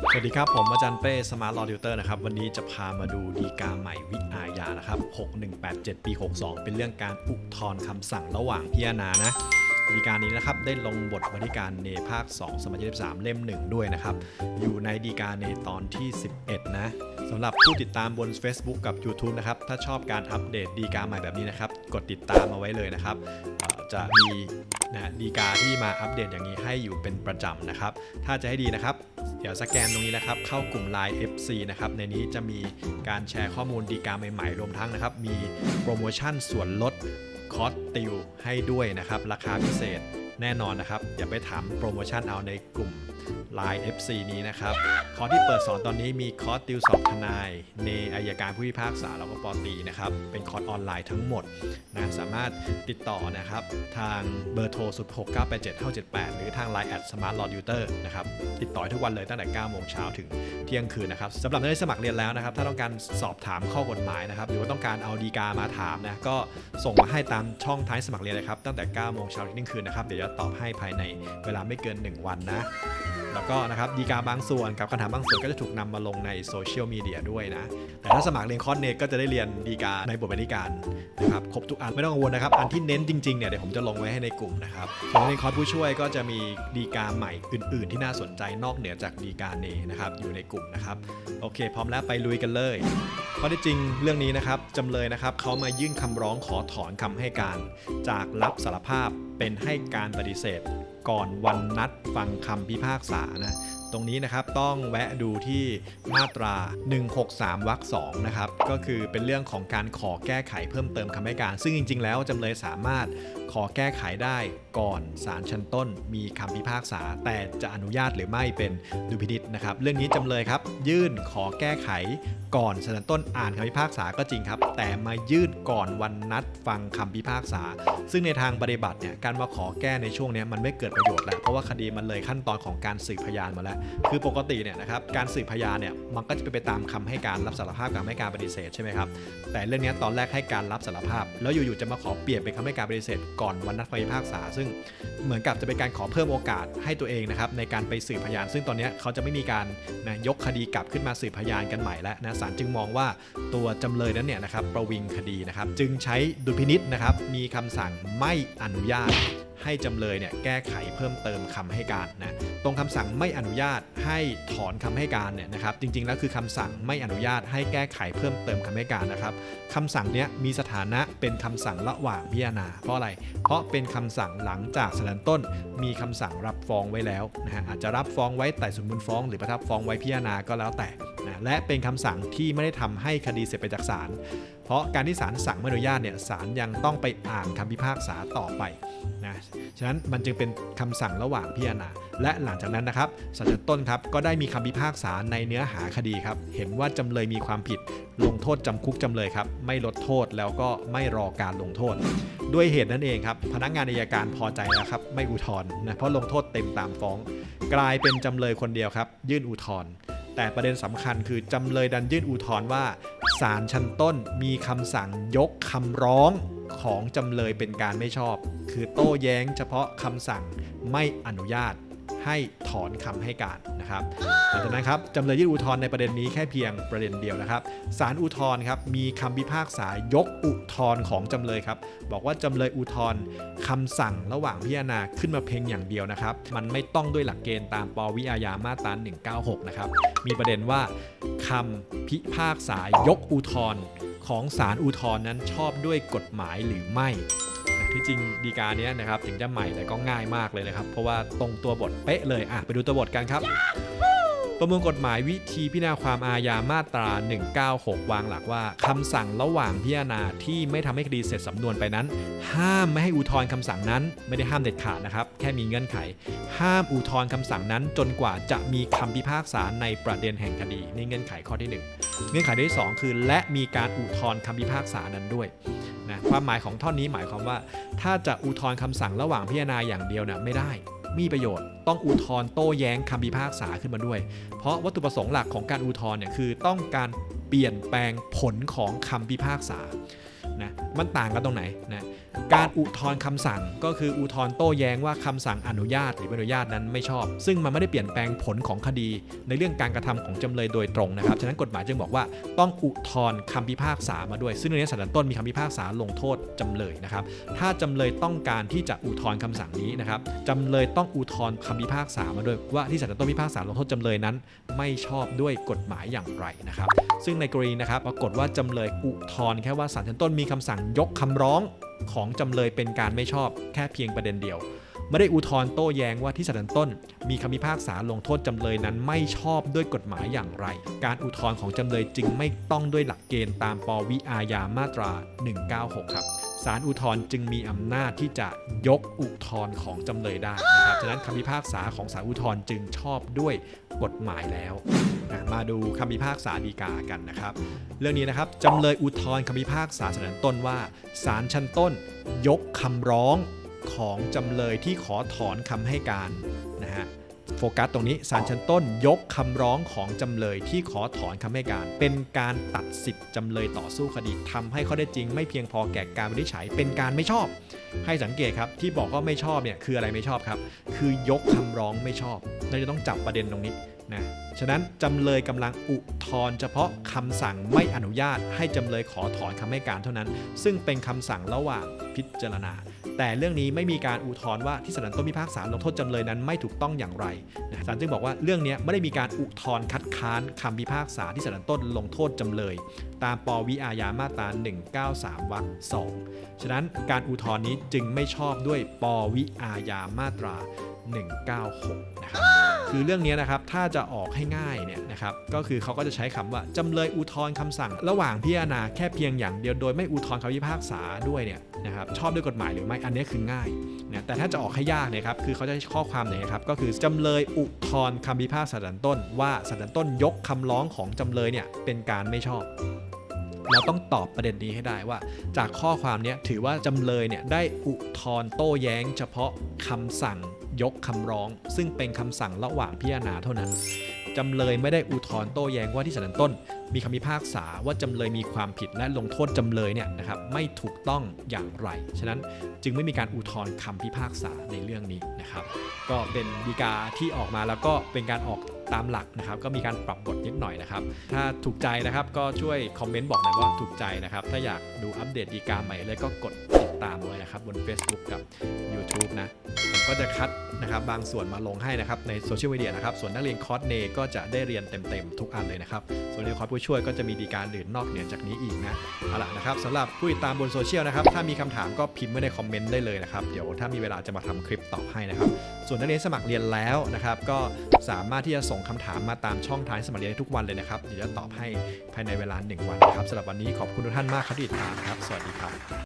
สวัสดีครับ ผมอาจารย์เป้สมาร์ทลอดิวเตอร์นะครับ วันนี้จะพามาดูดีกาใหม่วิอาญานะครับ 6187 ปี 62 เป็นเรื่องการอุทธรณ์คำสั่งระหว่างพิจารณานะดีการนี้นะครับได้ลงบทบริการในภาค 2 สมัยที่13เล่ม 1 ด้วยนะครับ อยู่ในดีการในตอนที่ 11 นะสำหรับผู้ติดตามบน Facebook กับ YouTube นะครับ ถ้าชอบการอัปเดตดีการใหม่แบบนี้นะครับ กดติดตามมาไว้เลยนะครับ จะมี นะดีกาที่มาอัปเดตอย่างนี้ให้อยู่เป็นประจำนะครับ ถ้าจะให้ดีนะครับ เดี๋ยวสแกนตรงนี้นะครับ เข้ากลุ่ม Line FC นะครับ ในนี้จะมีการแชร์ข้อมูลดีกาใหม่ๆ รวมทั้งนะครับ มีโปรโมชั่นส่วนลดคอร์สติวให้ด้วยนะครับ ราคาพิเศษแน่นอนนะครับ อย่าไปถามโปรโมชั่นเอาในกลุ่ม Line FC นี้นะครับ คอร์สที่เปิดสอนตอนนี้มีคอร์สติวสอบทนายในอายการผู้พิพากษาแล้วก็ปอตีนะครับ เป็นคอร์สออนไลน์ทั้งหมดนะสามารถติดต่อนะครับ ทางเบอร์โทร0 6 9 8 7 5 7 8 หรือทาง Line แอดสมาร์ทลอดิวเตอร์นะครับ ติดต่อทุกวันเลยตั้งแต่ 9 โมงเช้าถึงเที่ยงคืนนะครับสำหรับนักเรียนสมัครเรียนแล้วนะครับ ถ้าต้องการสอบถามข้อกฎหมายนะครับ หรือว่าต้องการเอาดีกามาถามนะ ก็ส่งมาให้ตามช่องท้ายสมัครเรียนเลยครับ ตั้งแต่ 9 โมงเช้าถึงเที่ยงคืนนะครับ เดี๋ยวจะตอบให้ภายในเวลาไม่เกิน 1 วันนะ แล้วก็นะครับดีกาบางส่วนกับคำถามบางส่วนก็จะถูกนำมาลงในโซเชียลมีเดียด้วยนะ แต่ถ้าสมัครเรียนคอร์สเนก็จะได้เรียนดีกาในบทบรรณาธิการนะครับครบทุกอันไม่ต้องกังวลนะครับ อันที่เน้นจริงๆเนี่ยเดี๋ยวผมจะลงไว้ให้ในกลุ่มนะครับส่วนในคอร์สผู้ช่วยก็จะมีดีกาใหม่อื่น ๆ ที่น่าสนใจนอกเหนือจากดีกาเนนะครับอยู่ในกลุ่มนะครับโอเค พร้อมแล้วไปลุยกันเลยข้อที่จริงเรื่องนี้นะครับจำเลยนะครับเขามายื่นคำร้องขอถอนคำให้การ จากรับสารภาพ เป็นให้การปฏิเสธ ก่อนวันนัดฟังคำพิพากษานะตรงนี้นะครับต้องแวะดูที่มาตรา 163วรรค2นะครับก็คือเป็นเรื่องของการขอแก้ไขเพิ่มเติมคำให้การ ซึ่งจริง ๆ แล้วจำเลยสามารถขอแก้ไขได้ก่อนศาลชั้นต้น มีคำพิพากษา แต่จะอนุญาตหรือไม่เป็นดุพินิษนะครับเรื่องนี้จำเลยครับ ยื่นขอแก้ไขก่อนศาลชั้นต้นอ่านคำพิพากษาก็จริงครับ แต่มายื่น ก่อนวันนัดฟังคำพิพากษา ซึ่งในทางปฏิบัติเนี่ยการมาขอแก้ในช่วงนี้มันไม่เกิดประโยชน์แล้วเพราะว่าคดีมันเลยขั้นตอนของการสืบพยานมาแล้ว คือปกติเนี่ยนะครับการสืบพยานเนี่ยมันก็จะเป็นไปตามคำให้การรับสารภาพกับให้การปฏิเสธใช่ไหมครับแต่เรื่องนี้ตอนแรกให้การรับสารภาพ แล้วอยู่ๆจะมาขอเปลี่ยนเป็นคำให้การปฏิเสธก่อนวันนัดฟังพิพากษา ซึ่งเหมือนกับจะเป็นการขอเพิ่มโอกาสให้ตัวเองนะครับในการไปสืบพยาน ซึ่งตอนนี้เขาจะไม่มีการนะยกคดีกลับขึ้นมาสืบพยานกันใหม่แล้วนะศาลจึงมองว่าตัวจำเลยนั้นเนี่ยนะครับประวิงคดีนะครับจึงใช้ดุลพินิษนะครับมีคำสั่งไม่อนุญาต ให้จำเลยเนี่ยแก้ไขเพิ่มเติมคำให้การนะตรงคำสั่งไม่อนุญาตให้ถอนคำให้การเนี่ยนะครับจริงๆแล้วคือคำสั่งไม่อนุญาตให้แก้ไขเพิ่มเติมคำให้การนะครับคำสั่งเนี้ยมีสถานะเป็นคำสั่งระหว่างพิจารณาเพราะอะไร เพราะเป็นคำสั่งหลังจากสานต้น มีคำสั่งรับฟ้องไว้แล้วนะฮะอาจจะรับฟ้องไว้แต่สมมูลฟ้อง หรือประทับฟ้องไว้พิจารณาก็แล้วแต่นะและเป็นคำสั่งที่ไม่ได้ทำให้คดีเสร็จไปจากศาลเพราะการที่ศาลสั่งไม่อนุญาตเนี่ยศาลยังต้องไปอ่านคำพิพากษาต่อไปนะฉะนั้นมันจึงเป็นคำสั่งระหว่างพิจารณาและหลังจากนั้นนะครับศาลชั้นต้นครับก็ได้มีคำพิพากษาในเนื้อหาคดีครับ เห็นว่าจำเลยมีความผิด ลงโทษจำคุกจำเลยครับ ไม่ลดโทษแล้วก็ไม่รอการลงโทษ ด้วยเหตุนั้นเองครับ พนักงานอัยการพอใจแล้วครับ ไม่อุทธรณ์นะเพราะลงโทษเต็มตามฟ้อง กลายเป็นจำเลยคนเดียวครับ ยื่นอุทธรณ์ แต่ประเด็นสำคัญคือจำเลยดันยื่นอุทธรณ์ว่าศาลชั้นต้นมีคำสั่งยกคำร้องของจำเลยเป็นการไม่ชอบ คือโต้แย้งเฉพาะคำสั่งไม่อนุญาต ให้ถอนคำให้การนะครับหลังจากนั้นครับจำเลยยื่นอุทธรณ์ในประเด็นนี้แค่เพียงประเด็นเดียวนะครับศาลอุทธรณ์ครับมีคำพิพากษายกอุทธรณ์ของจำเลยครับบอกว่าจำเลยอุทธรณ์คำสั่งระหว่างพิจารณาขึ้นมาเพียงอย่างเดียวนะครับ มันไม่ต้องด้วยหลักเกณฑ์ตามปวิอาญามาตรา196 นะครับ มีประเด็นว่าคำพิพากษายกอุทธรณ์ของศาลอุทธรณ์นั้นชอบด้วยกฎหมายหรือไม่ ที่จริงดีกาเนี้ยนะครับถึงจะใหม่แต่ก็ง่ายมากเลยนะครับ เพราะว่าตรงตัวบทเป๊ะเลยอะไปดูตัวบทกันครับ ประมวลกฎหมายวิธีพิจารณาความอาญามาตรา 196 วางหลักว่าคำสั่งระหว่างพิจารณาที่ไม่ทำให้คดีเสร็จสำนวนไปนั้น ห้ามไม่ให้อุทธรณ์คำสั่งนั้น ไม่ได้ห้ามเด็ดขาดนะครับ แค่มีเงื่อนไข ห้ามอุทธรณ์คำสั่งนั้น จนกว่าจะมีคำพิพากษาในประเด็นแห่งคดีนี่เงื่อนไขข้อที่ 1 เงื่อนไขที่สองคือ และมีการอุทธรณ์คำพิพากษานั้นด้วย นะความหมายของท่อนนี้หมายความว่า ถ้าจะอุทธรณ์คำสั่งระหว่างพิจารณาอย่างเดียวนะไม่ได้ มีประโยชน์ต้องอุทธรณ์โต้แย้งคำพิพากษาขึ้นมาด้วย เพราะวัตถุประสงค์หลักของการอุทธรณ์เนี่ยคือต้องการเปลี่ยนแปลงผลของคำพิพากษานะมันต่างกันตรงไหนนะ การอุทธรณ์คำสั่งก็คืออุทธรณ์โต้แย้งว่าคำสั่งอนุญาตหรือไม่อนุญาตนั้นไม่ชอบ ซึ่งมันไม่ได้เปลี่ยนแปลงผลของคดี ในเรื่องการกระทำของจำเลยโดยตรงนะครับ ฉะนั้นกฎหมายจึงบอกว่าต้องอุทธรณ์คำพิพากษามาด้วย ซึ่งในนี้ศาลต้นมีคำพิพากษาลงโทษจำเลยนะครับ ถ้าจำเลยต้องการที่จะอุทธรณ์คำสั่งนี้นะครับจำเลยต้องอุทธรณ์คำพิพากษามาด้วย ว่าที่ศาลต้นพิพากษาลงโทษจำเลยนั้น ไม่ชอบด้วยกฎหมายอย่างไรนะครับ ซึ่งในกรณีนะครับปรากฏว่าจำเลยอุทธรณ์แค่ว่าศาลชั้นต้นมีคำสั่งยกคำร้อง ของจำเลยเป็นการไม่ชอบแค่เพียงประเด็นเดียวไม่ได้อุทธรณ์โต้แย้งว่าที่ศาลชั้นต้น มีคำพิพากษาลงโทษจำเลยนั้นไม่ชอบด้วยกฎหมายอย่างไร การอุทธรณ์ของจำเลยจึงไม่ต้องด้วยหลักเกณฑ์ตามปวิอาญามาตรา 196 ครับาลอุทธรณ์จึงมีอำนาจที่จะยกอุทธรณ์ของจำเลยได้นะครับฉะนั้นคำพิพากษาของศาลอุทธรณ์จึงชอบด้วยกฎหมายแล้วนะมาดูคำพิพากษาฎีกากันนะครับ เรื่องนี้นะครับจำเลยอุทธรณ์คำพิพากษาศาลชั้นต้นว่าศาลชั้นต้น ยกคำร้องของจำเลยที่ขอถอนคำให้การนะฮะ โฟกัสตรงนี้ศาลชั้นต้นยกคำร้องของจำเลยที่ขอถอนคำให้การ เป็นการตัดสิทธิ์จำเลยต่อสู้คดีทำให้ข้อได้จริง ไม่เพียงพอแก่การวินิจฉัยเป็นการไม่ชอบ ให้สังเกตครับที่บอกว่าไม่ชอบเนี่ยคืออะไรไม่ชอบครับ คือยกคำร้องไม่ชอบเราจะต้องจับประเด็นตรงนี้นะฉะนั้นจำเลยกำลังอุทธร์เฉพาะคำสั่งไม่อนุญาต ให้จำเลยขอถอนคำให้การเท่านั้น ซึ่งเป็นคำสั่งระหว่างพิจารณา แต่เรื่องนี้ไม่มีการอุทธรณ์ว่าที่ศาลต้นพิพากษาลงโทษจำเลยนั้นไม่ถูกต้องอย่างไรนะศาลจึงบอกว่าเรื่องนี้ไม่ได้มีการอุทธรณ์คัดค้านคำพิพากษาที่ศาลต้นลงโทษจำเลย ตามปวิอาญามาตรา193วรรค2ฉะนั้นการอุทธรณ์นี้จึงไม่ชอบด้วยปวิอาญามาตรา 196 นะครับ คือเรื่องนี้นะครับถ้าจะออกให้ง่ายเนี่ยนะครับก็คือเขาก็จะใช้คำว่าจำเลยอุทธรณ์คำสั่ง ระหว่างพิจารณาแค่เพียงอย่างเดียวโดยไม่อุทธรณ์คำพิพากษาด้วยเนี่ยนะครับชอบด้วยกฎหมายหรือไม่อันนี้คือง่ายนะแต่ถ้าจะออกให้ยากเนี่ยครับคือเขาจะใช้ข้อความไหนครับก็คือจำเลยอุทธรณ์คำพิพากษาศาลต้น ว่าศาลต้นยกคำร้องของจำเลยเนี่ยเป็นการไม่ชอบเราต้องตอบประเด็นนี้ให้ได้ว่า จากข้อความนี้ถือว่าจำเลยเนี่ยได้อุทธรณ์โต้แย้ง เฉพาะคำสั่ง ยกคำร้อง ซึ่งเป็นคำสั่งระหว่างพิจารณาเท่านั้นจำเลยไม่ได้อุทธรณ์โต้แย้งว่าที่ศาลต้น มีคำพิพากษาว่าจำเลยมีความผิดและลงโทษจำเลยเนี่ยนะครับไม่ถูกต้องอย่างไร ฉะนั้นจึงไม่มีการอุทธรณ์คำพิพากษาในเรื่องนี้นะครับ ก็เป็นดีกาที่ออกมาแล้วก็เป็นการออก ตามหลักนะครับก็มีการปรับบทนิดหน่อยนะครับ ถ้าถูกใจนะครับก็ช่วยคอมเมนต์บอกหน่อยว่าถูกใจนะครับ ถ้าอยากดูอัปเดตดีกาใหม่เลยก็กดติดตามไว้นะครับบน Facebook กับ YouTube นะผมก็จะคัดนะครับบางส่วนมาลงให้นะครับในโซเชียลมีเดียนะครับส่วนนักเรียนคอร์สเนก็จะได้เรียนเต็มๆทุกอันเลยนะครับส่วนนักเรียนคอร์สผู้ช่วยก็จะมีดีการอื่นนอกเหนือจากนี้อีกนะเอาล่ะนะครับสำหรับผู้ติดตามบนโซเชียลนะครับถ้ามีคำถามก็พิมพ์ไว้ในคอมเมนต์ได้เลยนะครับเดี๋ยวถ้ามีเวลาจะมาทำคลิปตอบให้นะครับส่วนนักเรียนสมัครเรียนแล้วนะครับก็สามารถที่จะส่งคำถามมาตามช่องทางสมัครเรียนทุกวันเลยนะครับเดี๋ยวจะตอบให้ภายในเวลา 1 วันนะครับสำหรับวันนี้ขอบคุณทุกท่านมากครับที่ติดตามครับ สวัสดีครับ